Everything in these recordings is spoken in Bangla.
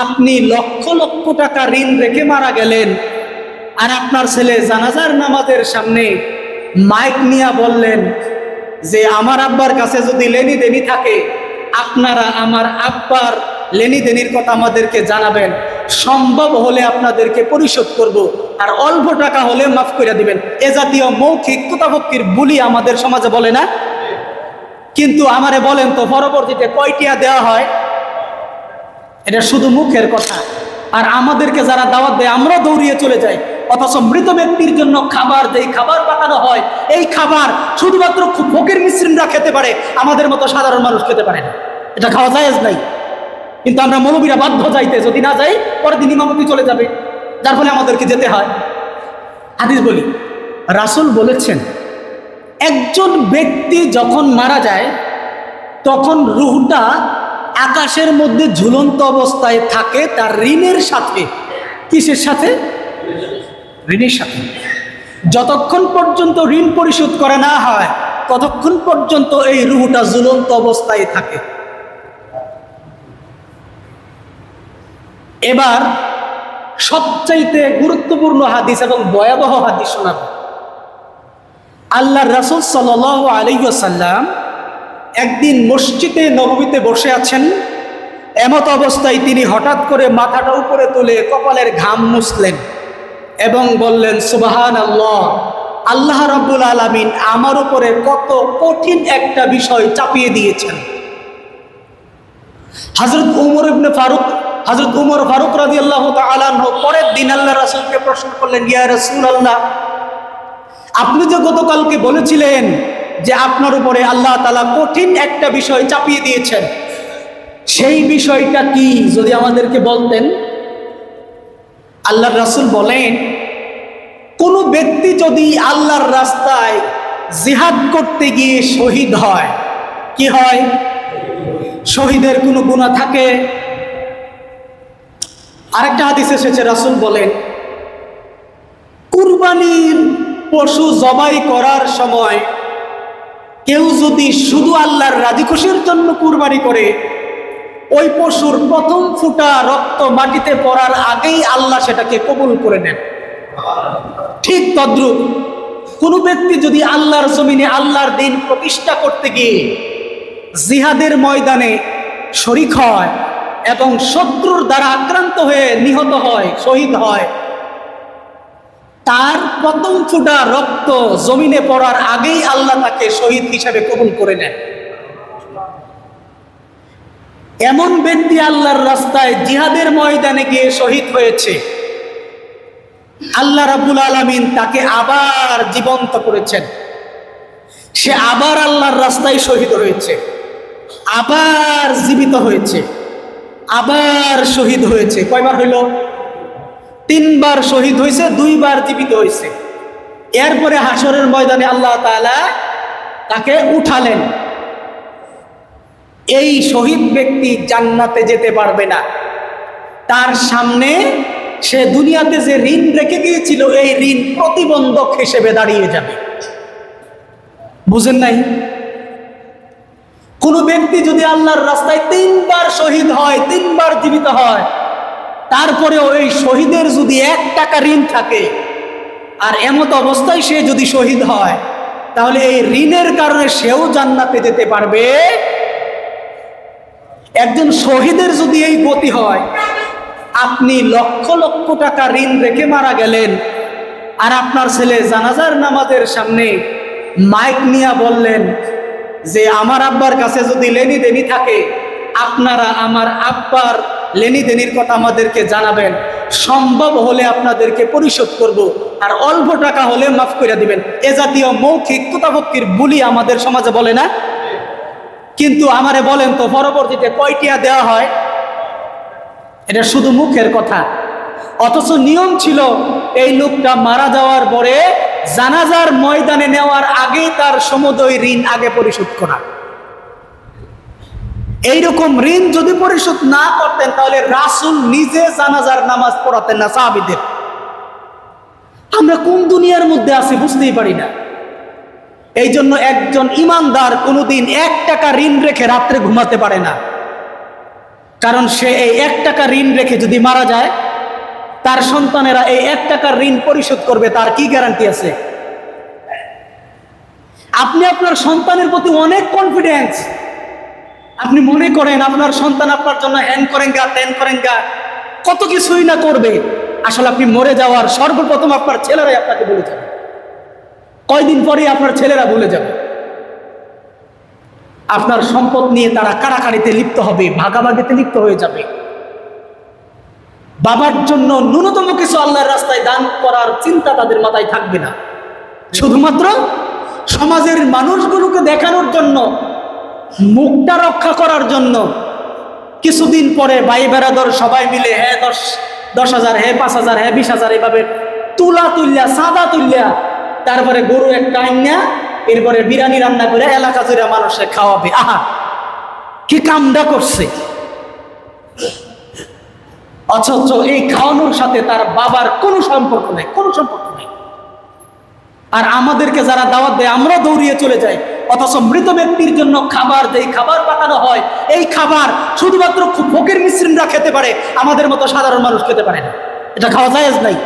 আপনি লক্ষ লক্ষ টাকা ঋণ রেখে মারা গেলেন। আর আপনার ছেলে জানাজার নামাজের সামনে মাইক নিয়ে বললেন যে, আমার আব্বার কাছে যদি লেনি দেনি থাকে, আপনারা আমার আব্বার লেনি দেনির কথা আমাদেরকে জানাবেন। সম্ভব হলে আপনাদেরকে পরিশোধ করব। আর অল্প টাকা হলে মাফ করে দিবেন। এ জাতীয় মৌখিক তোতাপক্ষির বুলি আমাদের সমাজে বলে না? কিন্তু আমারে বলেন তো, পরবর্তীতে কয়টিয়া দেওয়া হয়? এটা শুধু মুখের কথা। আর আমাদেরকে যারা দাওয়াত দেয় আমরা দৌড়িয়ে চলে যাই। অথচ মৃত ব্যক্তির জন্য খাবার, যেই খাবার পাঠানো হয়, এই খাবার শুধুমাত্র ভোগের মিশ্রিনরা খেতে পারে, আমাদের মতো সাধারণ মানুষ খেতে পারে না। এটা খাওয়া যায় নাই। কিন্তু আমরা মৌলবীরা বাধ্য যাইতে, যদি না যাই, পরের দিন ইমামতি চলে যাবে। যার ফলে আমাদেরকে যেতে হয়। হাদিস বলি, রাসূল বলেছেন, একজন ব্যক্তি যখন মারা যায়, তখন রুহটা আকাশের মধ্যে ঝুলন্ত অবস্থায় থাকে, তার ঋণের সাথে। কিসের সাথে? ঋণের সাথে। যতক্ষণ পর্যন্ত ঋণ পরিশোধ করে না হয়, ততক্ষণ পর্যন্ত এই রুহটা ঝুলন্ত অবস্থায় থাকে। এবার সবচাইতে গুরুত্বপূর্ণ হাদিস এবং ভয়াবহ হাদিস শোনাব। আল্লাহ রাসুল সাল আলাইসাল্লাম একদিন মসজিদে নবমীতে বসে আছেন। এমত অবস্থায় তিনি হঠাৎ করে মাথাটা উপরে তুলে কপালের ঘাম মুছলেন এবং বললেন সুবাহান আল্লাহ আল্লাহ রব্বুল আলমিন আমার উপরে কত কঠিন একটা বিষয় চাপিয়ে দিয়েছেন। হজরত উমর ইবনে ফারুক হজরত উমর ফারুক রাজি আল্লাহ আলাহ পরের দিন আল্লাহ রাসুলকে প্রশ্ন করলেন, ইয়া রসুল আল্লাহ আপনি যে গতকালকে বলেছিলেন যে আপনার উপরে আল্লাহ তালা কঠিন একটা বিষয় চাপিয়ে দিয়েছেন। সেই বিষয়টা কি যদি আমাদেরকে বলতেন? আল্লাহর রাসুল বলেন, কোনো ব্যক্তি যদি আল্লাহর রাস্তায় জিহাদ করতে গিয়ে শহীদ হয়, কি হয়? শহীদের কোনো গুণা থাকে? আরেকটা হাদিস এসেছে, রাসুল বলেন, কুরবানির পশু জবাই করার সময় কেউ যদি শুধু আল্লাহর রাজি খুশির জন্য কুরবানি করে, ওই পশুর প্রথম ফুটা রক্ত মাটিতে পড়ার আগেই আল্লাহ সেটাকে কবুল করে নেন। ঠিক তদ্রুপ, কোনো ব্যক্তি যদি আল্লাহর জমিনে আল্লাহর দিন প্রতিষ্ঠা করতে গিয়ে জিহাদের ময়দানে শরিক হয় এবং শত্রুর দ্বারা আক্রান্ত হয়ে নিহত হয়, শহীদ হয় তার প্রথম ফুটা রক্ত জমিনে পড়ার আগেই আল্লাহ তাকে শহীদ হিসাবে কবুল করে নেন। এমন ব্যক্তি আল্লাহর রাস্তায় জিহাদের ময়দানে গিয়ে শহীদ হয়েছে। আল্লাহ রাবুল আলমিন তাকে আবার জীবন্ত করেছেন। সে আবার আল্লাহর রাস্তায় শহীদ হয়েছে। আবার জীবিত হয়েছে। আবার শহীদ হয়েছে। কয়বার হইল? তিনবার শহীদ হয়েছে, দুইবার জীবিত হয়েছে। এরপরে হাসরের ময়দানে আল্লাহ তাআলা তাকে উঠালেন। এই শহীদ ব্যক্তি জান্নাতে যেতে পারবে না। তার সামনে সে দুনিয়াতে যে ঋণ রেখে গিয়েছিল, এই ঋণ প্রতিবন্ধক হিসেবে দাঁড়িয়ে যাবে। বুঝেন নাই? কোনো ব্যক্তি যদি আল্লাহর রাস্তায় তিনবার শহীদ হয়, তিনবার জীবিত হয় তারপরেও এই শহীদের যদি এক টাকা ঋণ থাকে, আর এমত অবস্থায় সে যদি শহীদ হয়, তাহলে এই ঋণের কারণে সেও জান্নাতে যেতে পারবে। একজন শহীদের যদি এই গতি হয়, আপনি লক্ষ লক্ষ টাকা ঋণ রেখে মারা গেলেন, আর আপনার ছেলে জানাজার নামাজের সামনে মাইক নিয়ে বললেন যে, আমার আব্বার কাছে যদি লেনি দেনি থাকে, আপনারা আমার আব্বার লেনি দেনির কথা আমাদেরকে জানাবেন। সম্ভব হলে আপনাদেরকে পরিশোধ করব। আর অল্প টাকা হলে মাফ করে দিবেন। এ জাতীয় মৌখিক তোতাভক্তির বুলি আমাদের সমাজে বলে না? কিন্তু আমারে বলেন তো, পরবর্তীতে কয়টিয়া দেওয়া হয়? এটা শুধু মুখের কথা। অথচ নিয়ম ছিল, এই লোকটা মারা যাওয়ার পরে জানাজার ময়দানে নেওয়ার আগেই তার সমুদয় ঋণ আগে পরিশোধ করা। এইরকম ঋণ যদি পরিশোধ না করতেন, তাহলে রাসুল নিজে জানাজার নামাজ পড়াতেন না, সাহাবিদের। আমরা কোন দুনিয়ার মধ্যে আছি বুঝতেই পারি না। এই জন্য একজন ইমানদার কোনোদিন এক টাকা ঋণ রেখে রাত্রে ঘুমাতে পারে না। কারণ সে এই এক টাকা ঋণ রেখে যদি মারা যায়, তার সন্তানেরা এই এক টাকার ঋণ পরিশোধ করবে, তার কি গ্যারান্টি আছে? আপনি আপনার সন্তানের প্রতি অনেক কনফিডেন্স আপনি মনে করেন আপনার সন্তান আপনার জন্য হ্যান করেন গা ত্যান করেন গা। কত কিছুই না করবে। আসলে আপনি মরে যাওয়ার সর্বপ্রথম আপনার ছেলেরাই আপনাকে বলে যাবে। কয়দিন পরেই আপনার ছেলেরা বলে যাবে। আপনার সম্পদ নিয়ে তারা কাড়াকাড়িতে লিপ্ত হবে, ভাগাভাগিতে লিপ্ত হয়ে যাবে। বাবার জন্য ন্যূনতম কিছু আল্লাহর রাস্তায় দান করার চিন্তা তাদের মাথায় থাকবে না। শুধুমাত্র সমাজের মানুষগুলোকে দেখানোর জন্য মুখটা রক্ষা করার জন্য কিছুদিন পরে ভাই বেড়াদর সবাই মিলে হ্যাঁ দশ দশ হাজার হ্যাঁ পাঁচ হাজার হ্যাঁ বিশ হাজার, এভাবে তুলা তুললা, সাদা তুললা। তারপরে গরু একটা আইনা, এরপরে বিরিয়ানি রান্না করে এলাকা জুড়ে মানুষে খাওয়াবে। আহা, কি কামটা করছে। অথচ এই খাওয়ানোর সাথে তার বাবার কোনো সম্পর্ক নেই, কোনো সম্পর্ক নেই। আর আমাদেরকে যারা দাওয়াত দেয় আমরা দৌড়িয়ে চলে যাই। অথচ মৃত ব্যক্তির জন্য খাবার, যেই খাবার পাঠানো হয়, এই খাবার শুধুমাত্র ভোগের মিশ্রিনরা খেতে পারে, আমাদের মতো সাধারণ মানুষ খেতে পারে না। এটা খাওয়া যায় নাই।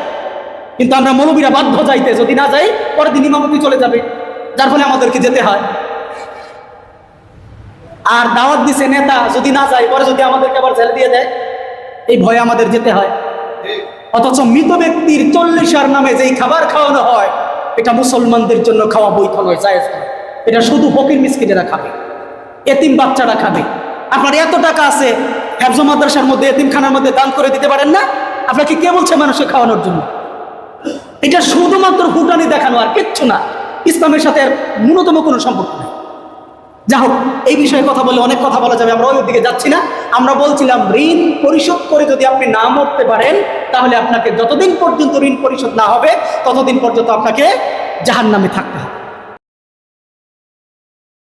কিন্তু আমরা মৌলবীরা বাধ্য যাইতে, যদি না যাই, পরের দিন ইমামতি চলে যাবে। যার ফলে আমাদেরকে যেতে হয়। আর দাওয়াত দিছে নেতা, যদি না যায়, পরে যদি আমাদেরকে আবার জেল দিয়ে দেয়, এই ভয়ে আমাদের যেতে হয়। অথচ মৃত ব্যক্তির চল্লিশার নামে যেই খাবার খাওয়ানো হয়, এটা মুসলমানদের জন্য খাওয়া বৈধ নয়। জায়েজ এটা শুধু ফকির মিসকিনেরা খাবে, এতিম বাচ্চারা খাবে। আপনার এত টাকা আছে হ্যাফজ মাদ্রাসার মধ্যে, এতিমখানার মধ্যে দান করে দিতে পারেন না? আপনাকে কে বলছে মানুষকে খাওয়ানোর জন্য? এটা শুধুমাত্র ফুটানি দেখানো আর কিচ্ছু না। ইসলামের সাথে আর ন্যূনতম কোনো সম্পর্ক নেই। যা হোক, এই বিষয়ে কথা বলে অনেক কথা বলা যাবে, আমরা ওই দিকে যাচ্ছি না। আমরা বলছিলাম, ঋণ পরিশোধ করে যদি আপনি না মরতে পারেন, তাহলে আপনাকে যতদিন পর্যন্ত ঋণ পরিশোধ না হবে, ততদিন পর্যন্ত আপনাকে জাহান নামে থাকতে হবে।